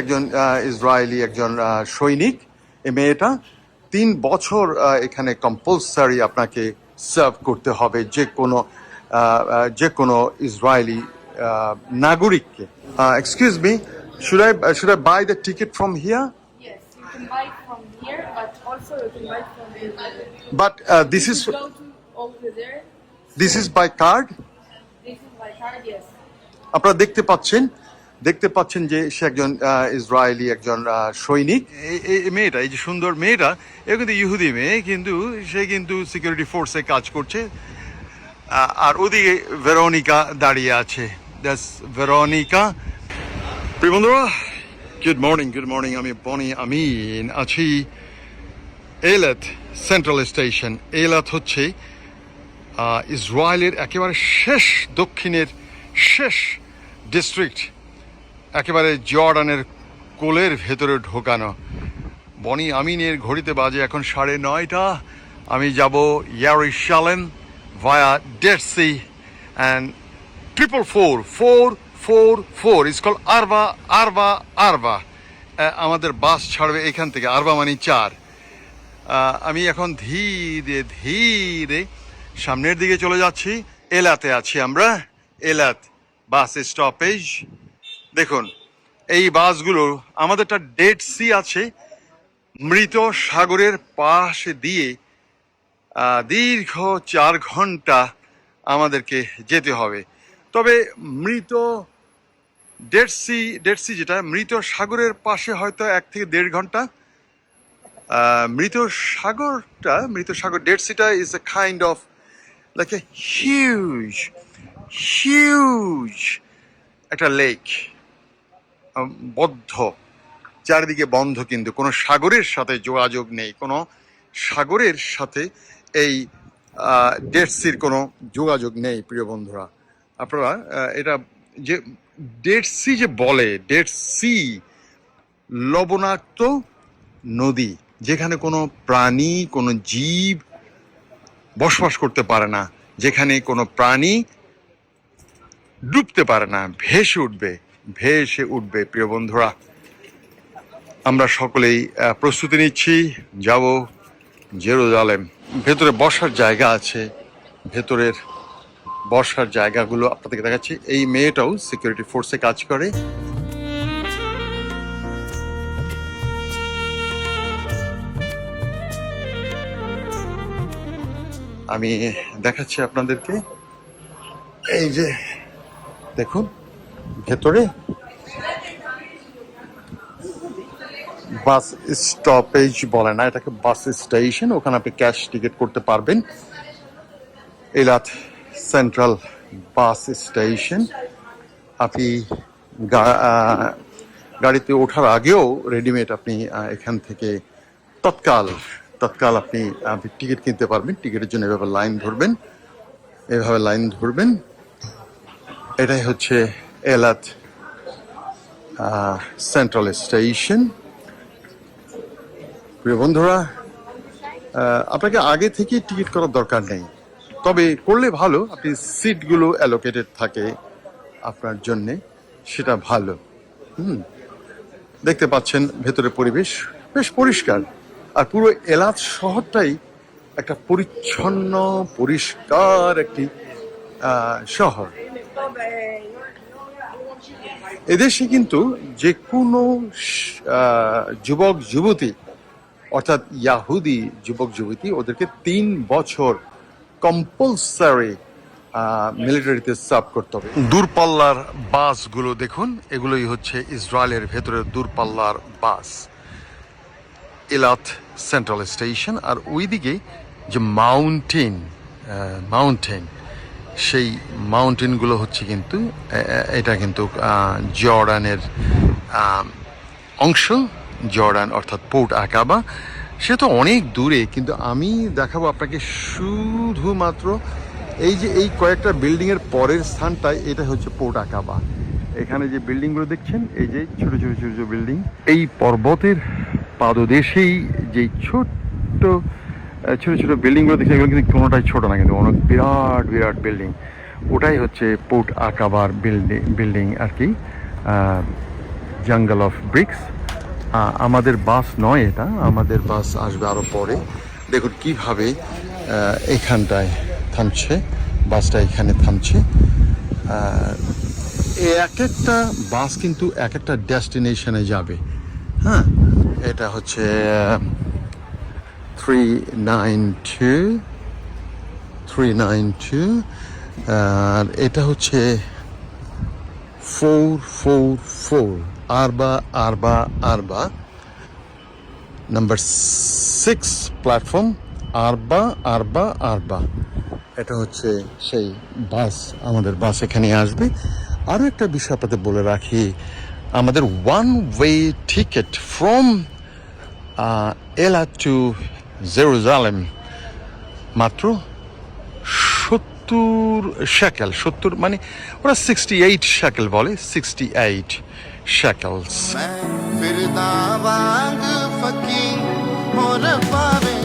একজন ইসরায়েলি একজন সৈনিক এই মেয়েটা তিন বছর এখানে কম্পালসারি আপনাকে সার্ভ করতে হবে যে কোনো যে কোনো ইসরায়েলি নাগরিককে excuse me should I should I buy the ticket from here but. But this is. This is by card This is by card, yes. আপনারা দেখতে পাচ্ছেন দেখতে পাচ্ছেন যে সে একজন ইসরায়েলি একজন সৈনিক। এই- মেয়েটা এই যে সুন্দর মেয়েটা এ কিন্তু ইহুদি মেয়ে কিন্তু সে কিন্তু সিকিউরিটি ফোর্সে কাজ করছে। আর ওদিকে ভেরোনিকা দাঁড়িয়ে আছে। That's Veronica. প্রিয় বন্ধুরা গুড মর্নিং গুড মর্নিং আমি বনি আমিন আছি। এলাত সেন্ট্রাল স্টেশন এলাত হচ্ছে ইসরায়েলের একেবারে শেষ দক্ষিণের শেষ ডিস্ট্রিক্ট একেবারে জর্ডানের কোলের ভেতরে ঢোকানো। বনি আমিনের ঘড়িতে বাজে এখন সাড়ে নয়টা। আমি যাব Yerushalayim via Dead Sea and triple four four four four is call আরবা আরবা আরবা আমাদের বাস ছাড়বে এখান থেকে আরবা মানে চার। আমি এখন ধীরে ধীরে সামনের দিকে চলে যাচ্ছি। এলাতে আছি আমরা, এলাত বাস স্টপেজ। দেখুন, এই বাসগুলো আমাদেরটা ডেড সি আছে, মৃত সাগরের পাশে দিয়ে দীর্ঘ চার ঘণ্টা আমাদেরকে যেতে হবে। তবে মৃত ডেড সি ডেড সি যেটা, মৃত সাগরের পাশে হয়তো এক থেকে দেড় ঘণ্টা। মৃত সাগরটা, মৃত সাগর ডেড সিটা is a kind of like a huge huge একটা লেক বদ্ধ। চারিদিকে বন্ধ কিন্তু। কোনো সাগরের সাথে যোগাযোগ নেই। কোনো সাগরের সাথে এই ডেড সির কোনো যোগাযোগ নেই, প্রিয় বন্ধুরা। আপনারা এটা যে ডেড সি যে বলে ডেড সি লবণাক্ত নদী, যেখানে কোনো প্রাণী, কোনো জীব বসবাস করতে পারে না, যেখানে কোনো প্রাণী ডুবতে পারে না, ভেসে উঠবে। ভেসে উঠবে, প্রিয় বন্ধুরা। আমরা সকলেই প্রস্তুতি নিচ্ছি। যাব জেরুজালেম। ভেতরে বসার জায়গা আছে। ভেতরের বসার জায়গাগুলো আপনাদেরকে দেখাচ্ছি। এই মেয়েটাও সিকিউরিটি ফোর্সে কাজ করে। আমি দেখাচ্ছি আপনাদেরকে। এই যে, দেখুন। ভেতরে? বাস স্টপেজ বলে না, এটাকে বাস স্টেশন ওখানে আপনি ক্যাশ টিকিট করতে পারবেন। এলাত সেন্ট্রাল বাস স্টেশন আপনি গাড়িতে ওঠার আগেও রেডিমেড আপনি এখান থেকে তৎকাল তৎকাল আপনি টিকিট কিনতে পারবেন। টিকিটের জন্য এভাবে লাইন ধরবেন, এভাবে লাইন ধরবেন। এটাই হচ্ছে এলাত সেন্ট্রাল স্টেশন প্রিয় বন্ধুরা আপনাকে আগে থেকে টিকিট করার দরকার নেই। তবে করলে ভালো, আপনি সিটগুলো অ্যালোকেটেড থাকে আপনার জন্যে, সেটা ভালো। হুম, দেখতে পাচ্ছেন ভেতরের পরিবেশ, বেশ পরিষ্কার। আর পুরো এলাচ শহরটাই একটা পরিচ্ছন্ন, পরিষ্কার একটি শহর। এদেশে কিন্তু যে কোনো যুবক, যুবতী, অর্থাৎ ইয়াহুদি যুবক, যুবতী, ওদেরকে তিন বছর কম্পালসারি মিলিটারিতে সার্ভ করতে হবে। দূরপাল্লার বাসগুলো দেখুন, এগুলোই হচ্ছে ইসরায়েলের ভেতরে দূরপাল্লার বাস। এলাত সেন্ট্রাল স্টেশন আর ওইদিকে যে মাউন্টেন মাউন্টেন সেই মাউন্টেনগুলো হচ্ছে কিন্তু এটা কিন্তু জর্ডানের অংশ, জর্ডান অর্থাৎ পোর্ট আকাবা। সে তো অনেক দূরে, কিন্তু আমি দেখাবো আপনাকে শুধুমাত্র এই যে এই কয়েকটা বিল্ডিংয়ের পরের স্থানটায়, এটা হচ্ছে পোর্ট আকাবা। এখানে যে বিল্ডিংগুলো দেখছেন, এই যে ছোট ছোট ছোট ছোট বিল্ডিং। এই পর্বতের পাদদেশেই যে ছোট্ট ছোট ছোট বিল্ডিংগুলো দেখছেন এগুলো কিন্তু কোনোটাই ছোট না, কিন্তু অনেক বিরাট বিরাট বিল্ডিং ওটাই হচ্ছে পোর্ট আকাবার বিল্ডিং বিল্ডিং আর কি জাঙ্গল অফ ব্রিক্স আমাদের বাস নয় এটা, আমাদের বাস আসবে আরও পরে। দেখুন কীভাবে এখানটায় থামছে, বাসটা এখানে থামছে। এক একটা বাস কিন্তু এক একটা ডেস্টিনেশনে যাবে। হ্যাঁ এটা হচ্ছে three nine two three nine two আর এটা হচ্ছে ফোর ফোর ফোর আরবা আরবা আরবা নাম্বার সিক্স প্ল্যাটফর্ম আরবা আরবা আরবা এটা হচ্ছে সেই বাস আমাদের বাস এখানে আসবে। আরও একটা বিষয় আপনাদের বলে রাখি, আমাদের one way ticket from Ela to Jerusalem মাত্র সত্তর শ্যাকেল সত্তর মানে ওরা সিক্সটি এইট শ্যাকেল বলে সিক্সটি এইট শ্যাকেলস ਮੈਂ